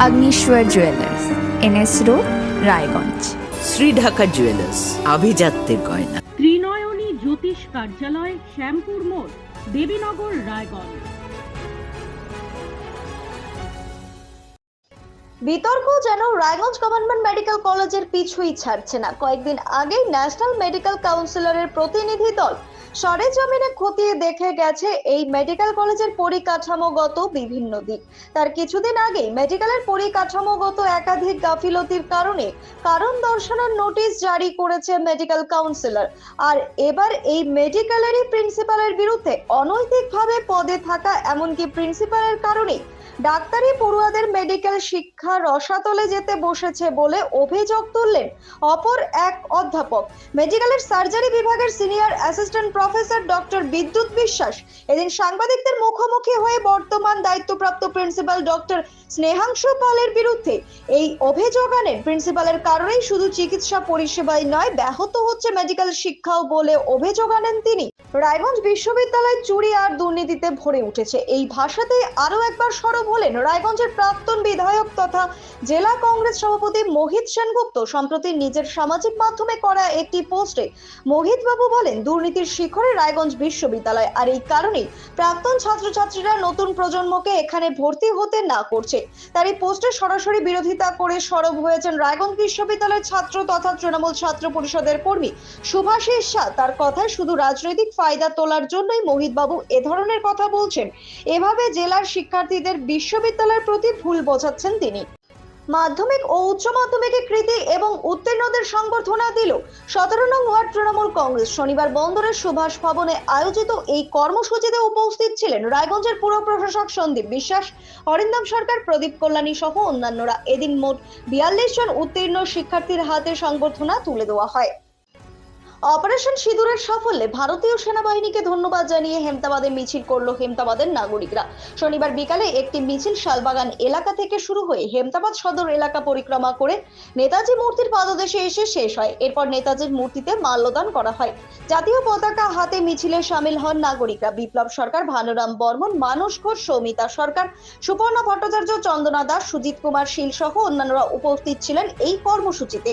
Agneshwar jewellers NS road Raiganj Shri Dhaka jewellers আভিজাত্যের গয়না ত্রিনয়নী জ্যোতিষ কার্যালয় শ্যামপুর মোড় দেবীনগর রায়গঞ্জ। বিতর্ক যেন রায়গঞ্জ গভর্নমেন্ট মেডিকেল কলেজের পিছুই ছাড়ছে না। কয়েকদিন আগেই ন্যাশনাল মেডিকেল কাউন্সিলরের প্রতিনিধি দল সরেজমিনে খতিয়ে দেখে গেছে এই মেডিকেল কলেজের পরিকাঠামোগত বিভিন্ন দিক। তার কিছুদিন আগেই মেডিকেলের পরিকাঠামোগত একাধিক গাফিলতির কারণে কারণ দর্শানোর নোটিশ জারি করেছে মেডিকেল কাউন্সিলর। আর এবার এই মেডিকেলেরই প্রিন্সিপালের বিরুদ্ধে অনৈতিকভাবে পদে থাকা এমনকি প্রিন্সিপালের কারণেই ডাক্তারি পড়ুয়াদের মেডিকেল শিক্ষা রসাতলে যেতে বসেছে বলে অভিযোগ তুললেন অপর এক অধ্যাপক। মেডিকেলের সার্জারি বিভাগের সিনিয়র অ্যাসিস্ট্যান্ট প্রফেসর ডক্টর বিদ্যুৎ বিশ্বাস এদিন সাংবাদিকদের মুখোমুখি হয়ে বর্তমান দায়িত্বপ্রাপ্ত প্রিন্সিপাল ডক্টর স্নেহাংশু পালের বিরুদ্ধে এই অভিযোগ আনেন। প্রিন্সিপালের কারণেই শুধু চিকিৎসা পরিষেবাই নয়, ব্যাহত হচ্ছে মেডিকেল শিক্ষাও বলে অভিযোগ আনেন তিনি। রায়গঞ্জ বিশ্ববিদ্যালয় চুরি আর দুর্নীতিতে ভরে উঠেছে। এই ভাষাতেই আরও একবার সরব রায়গঞ্জের প্রাক্তন বিধায়ক তথা জেলা কংগ্রেস সভাপতি মোহিত সেনগুপ্ত। সম্প্রতি নিজের সামাজিক মাধ্যমে করা একটি পোস্টে মোহিত বাবু বলেন, দুর্নীতির শিখরে রায়গঞ্জ বিশ্ববিদ্যালয় আর এই কারণেই প্রাক্তন ছাত্রছাত্রীরা নতুন প্রজন্মকে এখানে ভর্তি হতে না করছে। তার এই পোস্টে সরাসরি বিরোধিতা করে সরব হয়েছেন রায়গঞ্জ বিশ্ববিদ্যালয়ের ছাত্র তথা তৃণমূল ছাত্র পরিষদের কর্মী সুভাষিস শাহ। তার কথায় শুধু রাজনৈতিক ফায়দা তোলার জন্যই মোহিত বাবু এ ধরনের কথা বলছেন। এভাবে জেলার শিক্ষার্থীদের বিশ্ববিদ্যালয়ের প্রতি ভুল বোঝাচ্ছেন তিনি। মাধ্যমিক ও উচ্চ মাধ্যমিকে কৃতি এবং উত্তীর্ণদের সংবর্ধনা দিল সতেরো নং ওয়ার্ড তৃণমূল কংগ্রেস। শনিবার বন্দরের সুভাষ ভবনে আয়োজিত এই কর্মসূচিতে উপস্থিত ছিলেন রায়গঞ্জের পুর প্রশাসক সন্দীপ বিশ্বাস, অরিন্দম সরকার, প্রদীপ কল্যাণী সহ অন্যান্যরা। এদিন মোট বিয়াল্লিশ জন উত্তীর্ণ শিক্ষার্থীর হাতে সংবর্ধনা তুলে দেওয়া হয়। অপারেশন সিঁদুরের সাফল্যে ভারতীয় সেনাবাহিনীকে ধন্যবাদ জানিয়ে হেমতাবাদে মিছিল করল হেমতাবাদের নাগরিকরা। শনিবার বিকালে একটি মিছিল শালবাগান এলাকা থেকে শুরু হয়ে হেমতাবাদ সদর এলাকা পরিক্রমা করে নেতাজি মূর্তির পাদদেশে এসে শেষ হয়। এরপর নেতাজির মূর্তিতে মাল্যদান করা হয়। জাতীয় পতাকা হাতে মিছিলে সামিল হন নাগরিকরা। বিপ্লব সরকার, ভানুরাম বর্মন, মানস ঘোষ, সৌমিতা সরকার, সুপর্ণা ভট্টাচার্য, চন্দনা দাস, সুজিত কুমার শীল সহ অন্যান্যরা উপস্থিত ছিলেন এই কর্মসূচিতে।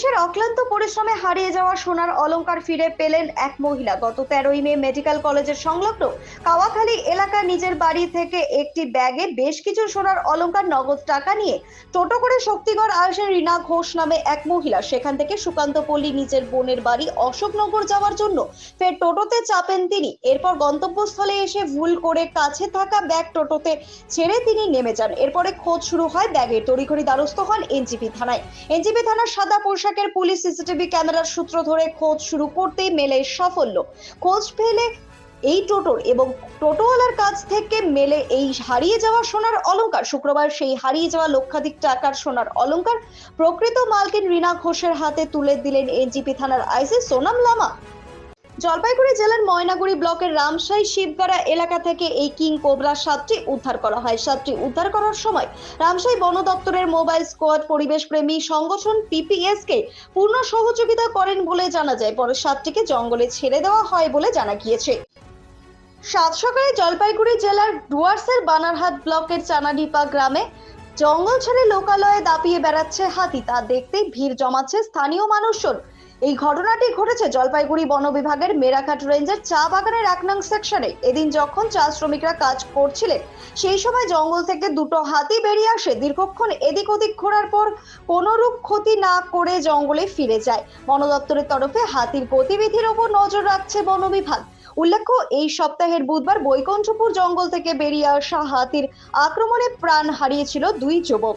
পুলিশের অক্লান্ত পরিশ্রমে হারিয়ে যাওয়া সোনার অলংকার ফিরে পেলেন এক মহিলা। গত তেরোই মে মেডিকেল কলেজের সংলগ্ন কাওয়াখালী এলাকার নিজের বাড়ি থেকে একটি ব্যাগে বেশ কিছু সোনার অলংকার নগদ টাকা নিয়ে টোটো করে শক্তিগড় আসেন রীনা ঘোষ নামে এক মহিলা। সেখান থেকে সুকান্ত পল্লী নিজের বোনের বাড়ি অশোকনগর যাওয়ার জন্য ফের টোটোতে চাপেন তিনি। এরপর গন্তব্যস্থলে এসে ভুল করে কাছে থাকা ব্যাগ টোটোতে ছেড়ে তিনি নেমে যান। এরপরে খোঁজ শুরু হয় ব্যাগের। তড়িঘড়ি দ্বারস্থ হন এনজিপি থানায়। এনজিপি থানার সাদা পোশাকের পুলিশ সিসিটিভি ক্যামেরার সূত্র ধরে খোঁজ শুরু করতেই মেলে সাফল্য। খোঁজ ফেলে এই টোটোর এবং টোটোওয়ালার কাছ থেকে মেলে এই হারিয়ে যাওয়া সোনার অলঙ্কার শুক্রবার সেই হারিয়ে যাওয়া লক্ষাধিক টাকার সোনার অলঙ্কার প্রকৃত মালকিন রিনা ঘোষের হাতে তুলে দিলেন এনজিপি থানার আইসি সোনাম লামা। জলপাইগুড়ি জেলার ময়নাগুড়ি ব্লকের রামসাই শিবগাড়া এলাকা থেকে এই কিং কোবরা সাতটি উদ্ধার করা হয়। সাতটি উদ্ধার করার সময় রামসাই বন দপ্তরের মোবাইল স্কোয়াড পরিবেশ প্রেমী সংগঠন পিপিএস কে পূর্ণ সহযোগিতা করেন বলে জানা যায়। পরে সাতটিকে জঙ্গলে ছেড়ে দেওয়া হয় বলে জানা গিয়েছে। সাত সকালে জলপাইগুড়ি জেলার ডুয়ার্সের বানারহাট ব্লকের চানাডিপা গ্রামে জঙ্গল ছেড়ে লোকালয়ে দাপিয়ে বেড়াচ্ছে হাতি। তা দেখতে ভিড় জমাচ্ছে স্থানীয় মানুষজন। এই ঘটনাটি ঘটেছে জলপাইগুড়ি বন বিভাগের মেরাঘাট রেঞ্জের চা বাগানের এক নং সেকশনে এদিন যখন চা শ্রমিকরা কাজ করছিলেন, সেই সময় জঙ্গল থেকে দুটো হাতি বেরিয়ে আসে। দীর্ঘক্ষণ এদিক ওদিক ঘোরার পর কোনোরূপ ক্ষতি না করে জঙ্গলে ফিরে যায়। বন দপ্তরের তরফে হাতির গতিবিধির ওপর নজর রাখছে বন বিভাগ। উল্লেখ্য, এই সপ্তাহের বুধবার বৈকুণ্ঠপুর জঙ্গল থেকে বেরিয়ে আসা হাতির আক্রমণে প্রাণ হারিয়েছিল দুই যুবক।